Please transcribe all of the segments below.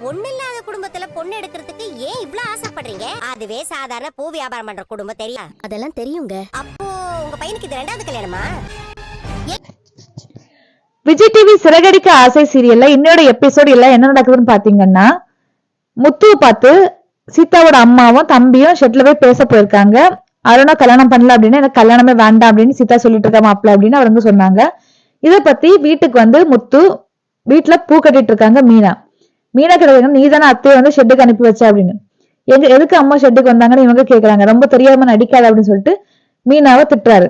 பொண்ணு இல்லாத குடும்பத்துல பொண்ணு எடுக்கிறதுக்கு ஏன் இவ்ளோ ஆசைப்படுறீங்க? அதுவே சாதாரண பூ வியாபாரம் பண்ற குடும்பம் தெரியும் அதெல்லாம் தெரியுங்க. அப்போ உங்க பையனுக்கு இது ரெண்டாவது கல்யாணமா? விஜய் டிவி சிறகடிக்க ஆசை சீரியல்ல இன்னொரு எபிசோடு எல்லாம் என்ன நடக்குதுன்னு பாத்தீங்கன்னா முத்துவை பார்த்து சீதாவோட அம்மாவும் தம்பியும் ஷெட்ல போய் பேச போயிருக்காங்க. அருணா கல்யாணம் பண்ணல அப்படின்னு எனக்கு கல்யாணமே வேண்டாம் அப்படின்னு சீதா சொல்லிட்டு இருக்கா மாப்பிள்ள அப்படின்னு அவர் வந்து சொன்னாங்க. இதை பத்தி வீட்டுக்கு வந்து முத்து வீட்டுல பூ கட்டிட்டு இருக்காங்க மீனா. மீனா கிட்ட நீ தானே அத்தையை வந்து ஷெட்டுக்கு அனுப்பி வச்ச அப்படின்னு. எங்க எதுக்கு அம்மா ஷெட்டுக்கு வந்தாங்கன்னு இவங்க கேக்குறாங்க. ரொம்ப தெரியாம நடிக்காத அப்படின்னு சொல்லிட்டு மீனாவை திட்டுறாரு.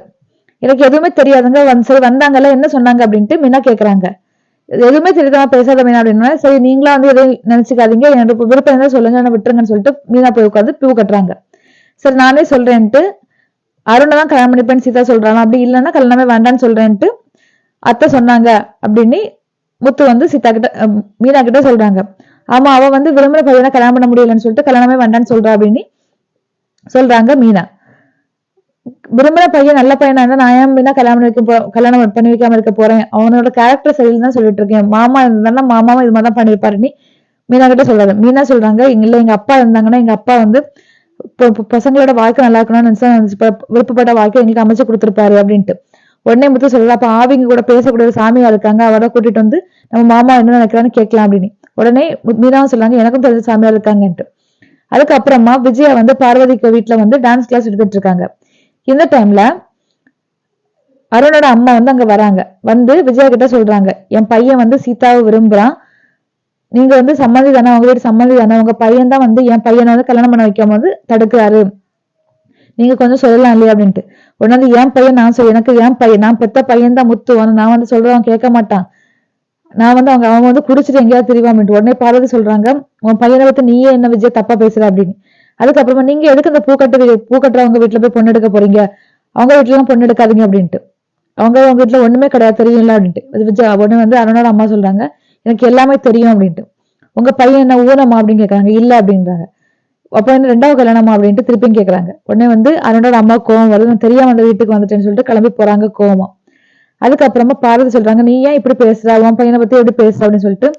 எனக்கு எதுவுமே தெரியாதுங்க. வந்து சரி வந்தாங்கல்ல என்ன சொன்னாங்க அப்படின்ட்டு மீனா கேக்குறாங்க. எதுவுமே தெரியாம பேசாத மீனா அப்படின்னா சரி நீங்களா வந்து எதையும் நினைச்சுக்காதீங்க. என்னோட விருப்பம் இருந்தா சொல்லுங்க என்ன விட்டுருங்கன்னு சொல்லிட்டு மீனா போய் உட்காந்து பூ கட்டுறாங்க. சரி நானே சொல்றேன்ட்டு அருணை தான் கல்யாணம் பண்ணிப்பேன்னு சீதா சொல்றாங்க அப்படி இல்லைன்னா கல்யாணமே வேண்டாம்னு சொல்றேன்ட்டு அத்தை சொன்னாங்க அப்படின்னு முத்து வந்து சீதா கிட்ட மீனா கிட்ட சொல்றாங்க. ஆமா அவ வந்து விளம்பர பையனை கல்யாணம் பண்ண முடியலன்னு சொல்லிட்டு கல்யாணமே வேண்டான்னு சொல்றா அப்படின்னு சொல்றாங்க மீனா. விரும்புற பையன் நல்ல பையனா இருந்தா நான் ஏன் மீனா கல்யாணம் பண்ணி வைக்க போ கல்யாணம் பண்ணி வைக்காம இருக்க போறேன்? அவனோட கேரக்டர் சரியில்லைன்னு தான் சொல்லிட்டு இருக்கேன். மாமா இருந்தாங்கன்னா மாமாவும் இது மாதிரி தான் பண்ணியிருப்பாரு நீ. மீனா கிட்ட சொல்றாரு மீனா சொல்றாங்க எங்க இல்ல எங்க அப்பா இருந்தாங்கன்னா எங்க அப்பா வந்து இப்போ- பசங்களோட வாழ்க்கை நல்லா இருக்கணும்னு நினைச்சா விருப்பப்பட்ட வாழ்க்கை எங்களுக்கு அமைச்சு கொடுத்துருப்பாரு அப்படின்ட்டு. உடனே முத்து சொல்லலாம் அப்ப ஆவிங்க கூட பேசக்கூடிய சாமியா இருக்காங்க அவரை கூட்டிட்டு வந்து நம்ம மாமா என்ன நினைக்கிறான்னு கேட்கலாம் அப்படின்னு. உடனே மீனாவும் சொல்றாங்க எனக்கும் தெரிஞ்ச சாமியா இருக்காங்கன்ட்டு. அதுக்கப்புறமா விஜயா வந்து பார்வதிக்கு வீட்டுல வந்து டான்ஸ் கிளாஸ் எடுத்துட்டு இருக்காங்க. இந்த டைம்ல அருணோட அம்மா வந்து அங்க வராங்க. வந்து விஜயா கிட்ட சொல்றாங்க என் பையன் வந்து சீதாவை விரும்புறான். நீங்க வந்து சம்மதி தானே உங்க வீட்டு சம்மதி தானே உங்க பையன் தான் வந்து என் பையனை வந்து கல்யாணம் பண்ண வைக்கும் போது தடுக்கிறாரு. நீங்க கொஞ்சம் சொல்லலாம் இல்லையா அப்படின்ட்டு. உடனே வந்து என் பையன் நான் சொல்ல எனக்கு என் பையன் நான் பெத்த பையன் தான் முத்து. வந்து நான் வந்து சொல்றேன் அவன் கேட்க மாட்டான். நான் வந்து அவங்க அவங்க வந்து குடிச்சிட்டு எங்கேயாவது தெரியும் அப்படின்ட்டு. உடனே பார்வதி சொல்றாங்க உன் பையனை பத்தி நீயே என்ன விஜய் தப்பா பேசுற? அப்படின்னு. அதுக்கப்புறமா நீங்க எதுக்கு இந்த பூக்கட்டு பூக்கட்டுறவங்க வீட்டுல போய் பொண்ணு எடுக்க போறீங்க? அவங்க வீட்டுல எல்லாம் பொண்ணு எடுக்காதீங்க அப்படின்ட்டு. அவங்க அவங்க வீட்டுல ஒண்ணுமே கிடையாது தெரியும்ல அப்படின்ட்டு. விஜய் உடனே வந்து அருணோட அம்மா சொல்றாங்க எனக்கு எல்லாமே தெரியும் அப்படின்ட்டு. உங்க பையன் என்ன ஊனமா? அப்படின்னு கேட்கறாங்க. இல்ல அப்படின்றாங்க. அப்ப என்ன ரெண்டாவது கல்யாணமா அப்படின்ட்டு திருப்பியும் கேக்குறாங்க. உடனே வந்து அருணோட அம்மா கோவம் வருது. நான் தெரியாம அந்த வீட்டுக்கு வந்துட்டேன்னு சொல்லிட்டு கிளம்பி போறாங்க கோவமா. அதுக்கப்புறமா பார்வதி சொல்றாங்க நீ ஏன் இப்படி பேசுற? உன் பையனை பத்தி எப்படி பேசுற? அப்படின்னு சொல்லிட்டு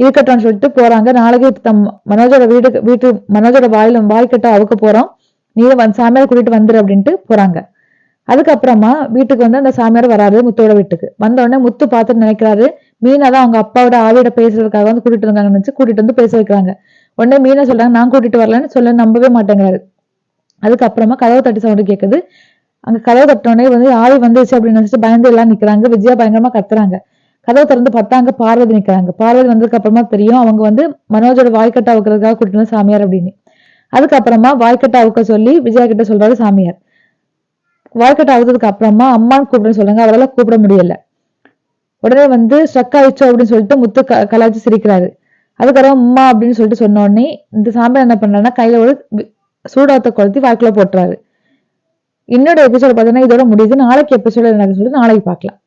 இருக்கட்டும்னு சொல்லிட்டு போறாங்க. நாளைக்கு தம் மனோஜோட வீடு வீட்டு மனோஜோட வாயில வாய்க்கட்ட அவுக்க போறோம். நீ வந்து சாமியார் கூட்டிட்டு வந்துரு அப்படின்ட்டு போறாங்க. அதுக்கப்புறமா வீட்டுக்கு வந்து அந்த சாமியார் வராரு முத்தோட வீட்டுக்கு. வந்த உடனே முத்து பார்த்துட்டு நினைக்கிறாரு மீனா தான் அவங்க அப்பாவோட ஆவியோட பேசுறதுக்காக வந்து கூட்டிட்டு இருந்தாங்கன்னு நினைச்சு கூட்டிட்டு வந்து பேச வைக்கிறாங்க. உடனே மீனா சொல்றாங்க நான் கூட்டிட்டு வரலன்னு சொல்ல நம்பவே மாட்டேங்கிறாரு. அதுக்கப்புறமா கதவு தட்டி சவுண்டு கேட்குது அங்க கதவு தட்டோடனே வந்து ஆவி வந்துருச்சு அப்படின்னு நினைச்சிட்டு பயந்து எல்லாம் நிக்கிறாங்க. விஜயா பயங்கரமா கத்துறாங்க. கதவு திறந்து பார்த்தாங்க பார்வதி நிக்கிறாங்க. பார்வதி வந்ததுக்கு அப்புறமா தெரியும் அவங்க வந்து மனோஜோட வாய்க்கட்டை அவுக்கிறதுக்காக கூட்டிட்டு வந்து சாமியார் அப்படின்னு. அதுக்கப்புறமா வாய்க்கட்டை அவுக்க சொல்லி விஜயா கிட்ட சொல்றாரு சாமியார். வாய்க்கட்டை அவுத்ததுக்கு அப்புறமா அம்மான்னு கூப்பிட சொல்றாங்க. அவரால் கூப்பிட முடியல. உடனே வந்து ஸ்ட்ரக் ஆயிடுச்சோ? அப்படின்னு சொல்லிட்டு முத்து க கலாய்ச்சி சிரிக்கிறாரு. அதுக்கப்புறம் அம்மா அப்படின்னு சொல்லிட்டு சொன்ன உடனே இந்த சாம்பார் என்ன பண்றாருன்னா கையில ஒரு சூடாத்த கொளுத்தி வாய்க்குள்ள போட்டுறாரு. இன்னொரு எபிசோட் பார்த்தீங்கன்னா இதோட முடியுது. நாளைக்கு எபிசோட எனக்கு சொல்லிட்டு நாளைக்கு பார்க்கலாம்